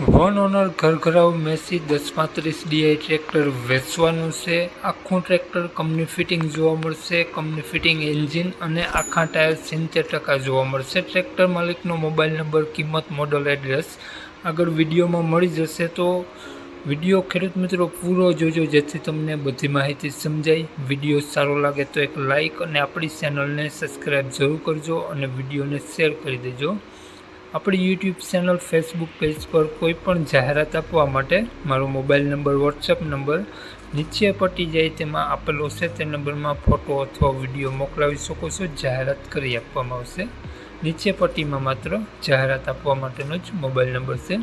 One honour ઘરઘરાવ Massey દસ પાંત્રીસ D I tractor વેચવાનું છે. આખું ટ્રેક્ટર કંપની ફિટિંગ જોવા મળશે. કંપની ફિટિંગ એન્જિન અને આખા ટાયર સિત્તેર ટકા જોવા મળશે. ટ્રેક્ટર માલિકનો મોબાઈલ નંબર, કિંમત, મોડલ, એડ્રેસ આગળ વિડીયોમાં મળી જશે તો વીડિયો ખેડૂત મિત્રો પૂરો જોજો. જેથી તમને બધી માહિતી સમજાય. વીડિયો સારો લાગે તો એક લાઇક અને આપણી ચેનલને સબસ્ક્રાઈબ જરૂર કરજો અને વિડીયોને શેર કરી દેજો. આપણી યુટ્યુબ ચેનલ ફેસબુક પેજ પર કોઈ પણ જાહેરાત આપવા માટે મારો મોબાઈલ નંબર વોટ્સએપ નંબર નીચે પટી જાય તેમાં આપેલો છે. તે નંબરમાં ફોટો અથવા વીડિયો મોકલાવી શકો છો. જાહેરાત કરી આપવામાં આવશે. નીચે પટ્ટીમાં માત્ર જાહેરાત આપવા માટેનો જ મોબાઈલ નંબર છે.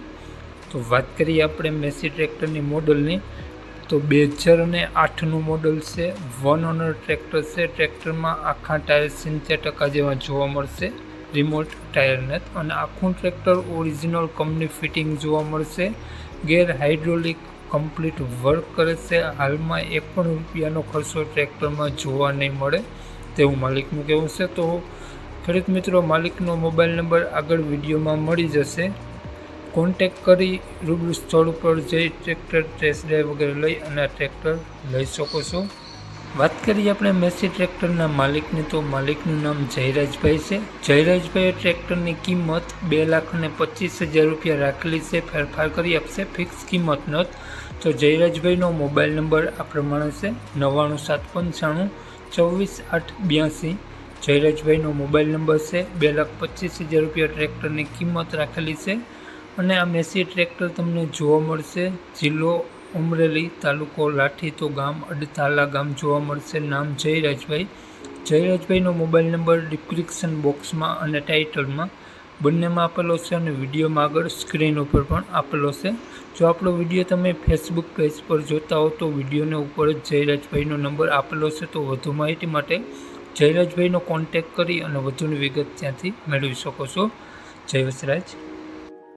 તો વાત કરીએ આપણે મેસી ટ્રેક્ટરની મોડલની તો બે હજાર અને આઠનું મોડલ છે. વન ઓનર ટ્રેક્ટર છે. ટ્રેક્ટરમાં આખા ટાયર સિત્તેર ટકા જેવા જોવા મળશે. રિમોટ ટાયરને અને આખું ટ્રેક્ટર ઓરિજિનલ કંપની ફિટિંગ જોવા મળશે. ગેર હાઇડ્રોલિક કમ્પ્લીટ વર્ક કરે છે. હાલમાં એક પણ રૂપિયાનો ખર્ચો ટ્રેક્ટરમાં જોવા નહીં મળે તેવું માલિકનું કહેવું છે. તો ખેડૂત મિત્રો, માલિકનો મોબાઈલ નંબર આગળ વિડીયોમાં મળી જશે. કોન્ટેક કરી રૂબરૂ સ્થળ ઉપર જઈ ટ્રેક્ટર ટેસ્ટ ડ્રાઈવ વગેરે લઈ અને ટ્રેક્ટર લઈ શકો છો. વાત કરીએ આપણે મેસી ટ્રેક્ટરના માલિકની, તો માલિકનું નામ જયરાજભાઈ છે. જયરાજભાઈએ ટ્રેક્ટરની કિંમત બે લાખ અને પચીસ હજાર રૂપિયા રાખેલી છે, ફેરફાર કરી આપશે, ફિક્સ કિંમત નહોત તો જયરાજભાઈનો મોબાઈલ નંબર આ પ્રમાણે છે, નવ્વાણું સાત પંચાણું ચોવીસ આઠ બ્યાસી. જયરાજભાઈનો મોબાઈલ નંબર છે, બે લાખ પચીસ હજાર રૂપિયા ટ્રેક્ટરની કિંમત રાખેલી છે. અને આ મેસી ટ્રેક્ટર તમને જોવા મળશે, જિલ્લો અમરેલી તાલુકો લાઠી તો ગામ અડતાલા ગામ જોવા મળશે. નામ જયરાજભાઈ. જયરાજભાઈનો મોબાઈલ નંબર ડિસ્ક્રિપ્શન બોક્સમાં અને ટાઇટલમાં બંનેમાં આપેલો છે અને વિડીયોમાં આગળ સ્ક્રીન ઉપર પણ આપેલો છે. જો આપણો વીડિયો તમે ફેસબુક પેજ પર જોતા હો તો વિડીયોને ઉપર જ જયરાજભાઈનો નંબર આપેલો છે તો વધુ માહિતી માટે જયરાજભાઈનો કોન્ટેક કરી અને વધુની વિગત ત્યાંથી મેળવી શકો છો. જય વસરાજ.